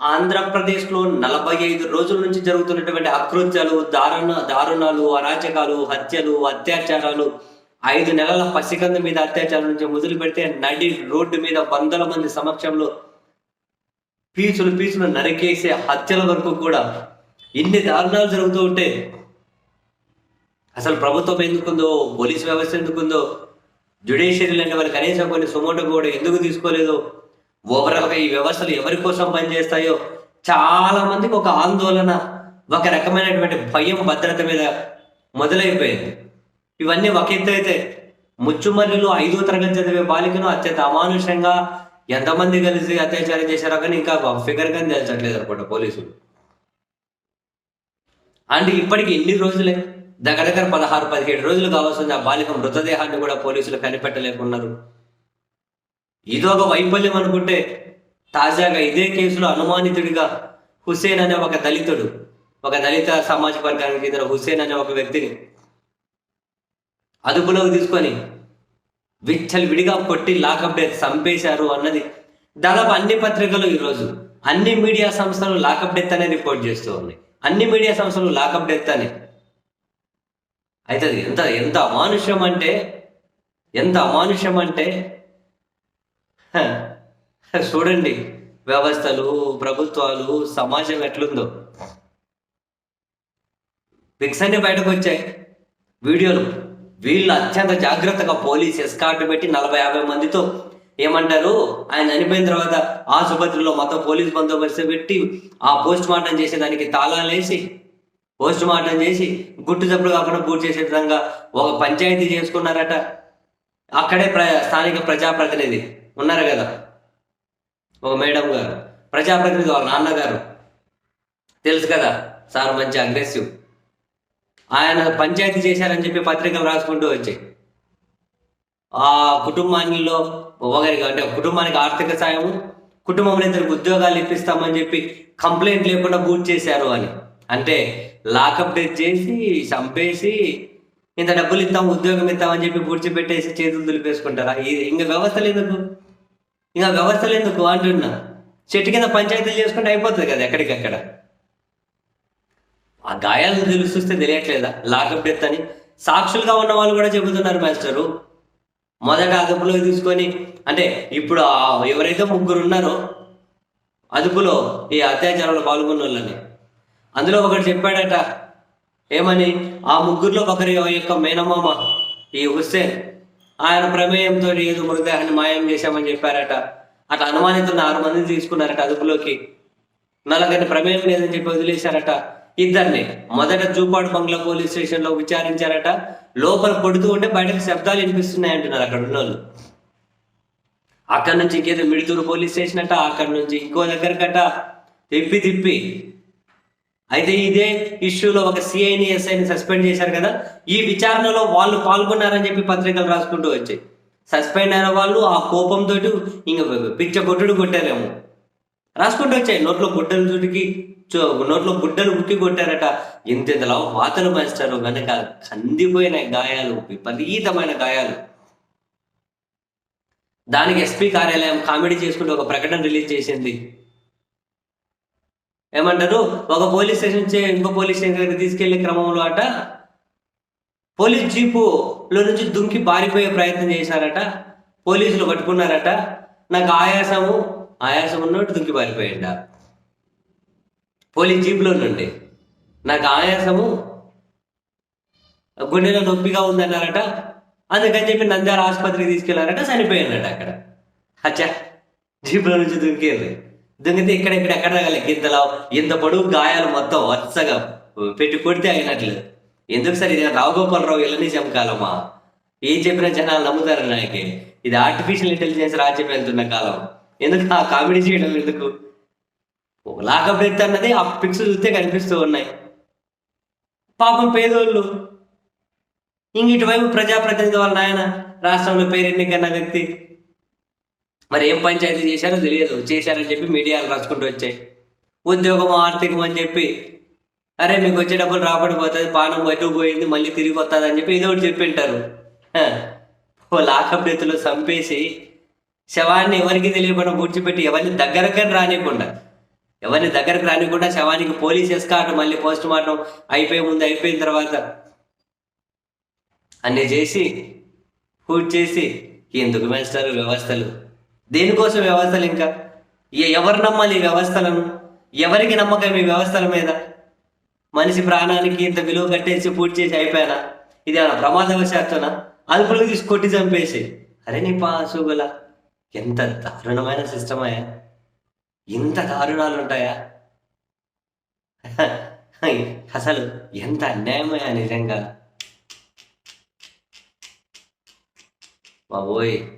ఆంధ్రప్రదేశ్లో నలభై ఐదు రోజుల నుంచి జరుగుతున్నటువంటి అకృత్యాలు దారుణ దారుణాలు అరాచకాలు హత్యలు అత్యాచారాలు ఐదు నెలల పసికంద మీద అత్యాచారం నుంచి మొదలు పెడితే నడి రోడ్డు మీద వందల మంది సమక్షంలో పీచులు పీచులు నరికేసే హత్యల వరకు కూడా ఇన్ని దారుణాలు జరుగుతూ ఉంటే అసలు ప్రభుత్వం ఎందుకుందో పోలీస్ వ్యవస్థ ఎందుకుందో జ్యుడిషియరీ లాంటి వాళ్ళు కనీసం కొన్ని సుమోటో కూడా ఎందుకు తీసుకోలేదు ఓవరాల్గా ఈ వ్యవస్థలు ఎవరి కోసం పనిచేస్తాయో చాలా మందికి ఒక ఆందోళన ఒక రకమైనటువంటి భయం భద్రత మీద మొదలైపోయింది. ఇవన్నీ ఒక ఎత్తు అయితే ముచ్చుమల్లిలో ఐదో తరగతి చదివే బాలికను అత్యంత అమానుషంగా ఎంతమంది కలిసి అత్యాచారం చేశారో కానీ ఇంకా ఫిగర్ కానీ తెలిసట్లేదు అనుకుంటా పోలీసులు. అంటే ఇప్పటికి ఎన్ని రోజులే? దగ్గర దగ్గర పదహారు పదిహేడు రోజులు కావాల్సింది ఆ బాలిక మృతదేహాన్ని కూడా పోలీసులు కనిపెట్టలేకున్నారు. ఇదొక వైఫల్యం అనుకుంటే తాజాగా ఇదే కేసులో అనుమానితుడిగా హుసేన్ అనే ఒక దళితుడు ఒక దళిత సామాజిక వర్గానికి చెందిన హుసేన్ అనే ఒక వ్యక్తిని అదుపులోకి తీసుకొని విచ్చలు విడిగా కొట్టి లాకప్ చంపేశారు అన్నది దాదాపు అన్ని పత్రికలు ఈరోజు అన్ని మీడియా సంస్థలు లాకప్ డెత్ అనే రిపోర్ట్ చేస్తూ ఉన్నాయి. అన్ని మీడియా సంస్థలు లాకప్ డెత్ అని. అయితే ఎంత ఎంత అమానుష్యం అంటే ఎంత అమానుష్యం అంటే చూడండి వ్యవస్థలు ప్రభుత్వాలు సమాజం ఎట్లుందో. పిక్స్ అన్ని బయటకు వచ్చాయి. వీడియోలు. వీళ్ళు అత్యంత జాగ్రత్తగా పోలీస్ ఎస్కార్ట్ పెట్టి నలభై యాభై మందితో ఏమంటారు? ఆయన చనిపోయిన తర్వాత ఆసుపత్రిలో మొత్తం పోలీస్ బందోబస్తు పెట్టి ఆ పోస్ట్ మార్టం చేసేదానికి తాళాలు వేసి పోస్ట్ మార్టం చేసి గుట్టు చప్పుడు కాకుండా పూర్తి చేసే విధంగా ఒక పంచాయతీ చేసుకున్నారట. అక్కడే ప్ర స్థానిక ప్రజాప్రతినిధి ఉన్నారు కదా. ఒక మేడం గారు. ప్రజాప్రతినిధి వాళ్ళ నాన్నగారు. తెలుసు కదా సార్ మంచి అగ్రెసివ్ ఆయన పంచాయతీ చేశారని చెప్పి పత్రికలు రాసుకుంటూ వచ్చాయి. ఆ కుటుంబానిలో ఒకరికి అంటే కుటుంబానికి ఆర్థిక సాయం కుటుంబంలో ఇద్దరికి ఉద్యోగాలు ఇప్పిస్తామని చెప్పి కంప్లైంట్ లేకుండా బూట్ చేశారు అని. అంటే లాకప్ డెత్ చేసి చంపేసి ఇంత డబ్బులు ఇస్తాం ఉద్యోగం ఇస్తామని చెప్పి పూడ్చిపెట్టేసి చేతులు దులిపేసుకుంటారా? ఇది ఇంకా వ్యవస్థలు ఎందుకు? ఇంకా వ్యవస్థలు ఎందుకు అంటున్నా? చెట్టు కింద పంచాయతీలు చేసుకుంటే అయిపోతుంది కదా ఎక్కడికక్కడ? ఆ గాయాలను తెలుసుస్తే తెలియట్లేదా? లాకప్ డెత్ అని. సాక్షులుగా ఉన్న వాళ్ళు కూడా చెబుతున్నారు మాస్టరు. మొదట అదుపులో తీసుకొని అంటే ఇప్పుడు ఎవరైతే ముగ్గురు ఉన్నారో అదుపులో ఈ అత్యాచారంలో పాల్గొన్న వాళ్ళని అందులో ఒకటి చెప్పాడట ఏమని? ఆ ముగ్గురులో ఒకరి యొక్క మేనమామ ఈ హుస్సేన్. ఆయన ప్రమేయంతో ఏదో మృతదేహాన్ని మాయం చేశామని చెప్పారట. అట్లా అనుమానితున్న ఆరు మందిని తీసుకున్నారట అదుపులోకి. నలగని ప్రమేయం లేదని చెప్పి వదిలేశారట ఇద్దరిని. మొదట జూపాడు బంగ్లా పోలీస్ స్టేషన్లో విచారించారట. లోపల కొడుతూ ఉంటే బయటకు శబ్దాలు వినిపిస్తున్నాయి అంటున్నారు అక్కడ ఉన్న వాళ్ళు అక్కడ నుంచి ఇంకేదో మిడితూరు పోలీస్ స్టేషన్ అట అక్కడ నుంచి ఇంకో దగ్గరకట. తిప్పి తిప్పి అయితే ఇదే ఇష్యూలో ఒక సిఐని ఎస్ఐని సస్పెండ్ చేశారు కదా ఈ విచారణలో వాళ్ళు పాల్గొన్నారని చెప్పి పత్రికలు రాసుకుంటూ వచ్చాయి. సస్పెండ్ అయిన వాళ్ళు ఆ కోపంతో ఇంక పిచ్చ కొట్టుడు కొట్టారేమో. రాసుకుంటూ వచ్చాయి. నోట్లో గుడ్డలు చుటికి నోట్లో గుడ్డలు ఉక్కి కొట్టారట. ఇంతలా వాతలు మాస్టారు వెనక కందిపోయిన గాయాలు విపరీతమైన గాయాలు. దానికి ఎస్పీ కార్యాలయం కామెడీ చేసుకుంటూ ఒక ప్రకటన రిలీజ్ చేసింది. ఏమంటారు? ఒక పోలీస్ స్టేషన్ నుంచి ఇంకో పోలీస్ స్టేషన్ దగ్గర తీసుకెళ్ళే క్రమంలో అట పోలీస్ జీపులో నుంచి దుంకి పారిపోయే ప్రయత్నం చేశారట పోలీసులు పట్టుకున్నారట. నాకు ఆయాసము ఆయాసం ఉన్నట్టు దుంకి పారిపోయిండ. పోలీస్ జీపులో నుండి. నాకు ఆయాసము గుండెలో నొప్పిగా ఉందన్నారట. అందుకని చెప్పి నంద్యాల ఆసుపత్రికి తీసుకెళ్ళారట చనిపోయిందట అక్కడ. అచ్చా జీపులో నుంచి దుంకేది. దుంగితే ఇక్కడ ఇక్కడ ఎక్కడ తగలే గింతలో. ఇంత పొడుగు గాయాలు మొత్తం వరుసగా పెట్టి కొడితే అయినట్లు ఎందుకు సార్ ఇది రావుగోపాలరావు ఇళ్ళని చమకాలమా ఏం చెప్పినా జనాలు నమ్ముతారు నాకు ఇది ఆర్టిఫిషియల్ ఇంటెలిజెన్స్ రాజ్యం వెళ్తున్న కాలం. ఎందుకు ఆ కామెడీ చేయడం ఎందుకు? లాకప్ డెత్ అన్నది ఆ పిక్స్ చూస్తే కనిపిస్తూ ఉన్నాయి. పాపం పేదోళ్ళు. ఇంక ఇటువైపు ప్రజాప్రతినిధి వాళ్ళ నాయన రాష్ట్రంలో పేరు ఎన్నికన్న వ్యక్తి. మరి ఏం పంచాయతీ చేశారో తెలియదు. చేశారని చెప్పి మీడియాలు రాసుకుంటూ వచ్చాయి. ఉద్యోగం ఆర్థికం అని చెప్పి అరే మీకు వచ్చే డబ్బులు రాబడి పోతుంది పానం బయటకు పోయింది మళ్ళీ తిరిగి వస్తుంది అని చెప్పి ఏదో ఒకటి చెప్పింటారు. ఓ లాకప్ డెత్తులో చంపేసి శవాన్ని ఎవరికి తెలియకుండా పూడ్చిపెట్టి ఎవరిని దగ్గరకని రానియకుండా ఎవరిని దగ్గరకు రానివ్వకుండా శవానికి పోలీస్ ఎస్కాట్ మళ్ళీ పోస్ట్ మార్టం అయిపోయే ముందు అయిపోయిన తర్వాత అన్ని చేసి పూర్తి చేసి ఎందుకు మేస్తారు వ్యవస్థలు? దేనికోసం వ్యవస్థలు ఇంకా? ఎవరు నమ్మాలి ఈ వ్యవస్థలను? ఎవరికి నమ్మకం ఈ వ్యవస్థల మీద? మనిషి ప్రాణానికి ఇంత విలువ కట్టేసి పూర్తి చేసి అయిపోయానా? ఇది ఏమైనా ప్రమాదవశాత్తునా? అదుపులోకి తీసి కొట్టి చంపేసి. అరే నీ పాసుగుల ఎంత దారుణమైన సిస్టమ్ అయ్యా. ఇంత దారుణాలు ఉంటాయా? అసలు ఎంత అన్యాయమయ్యా నిజంగా. బాబోయ్.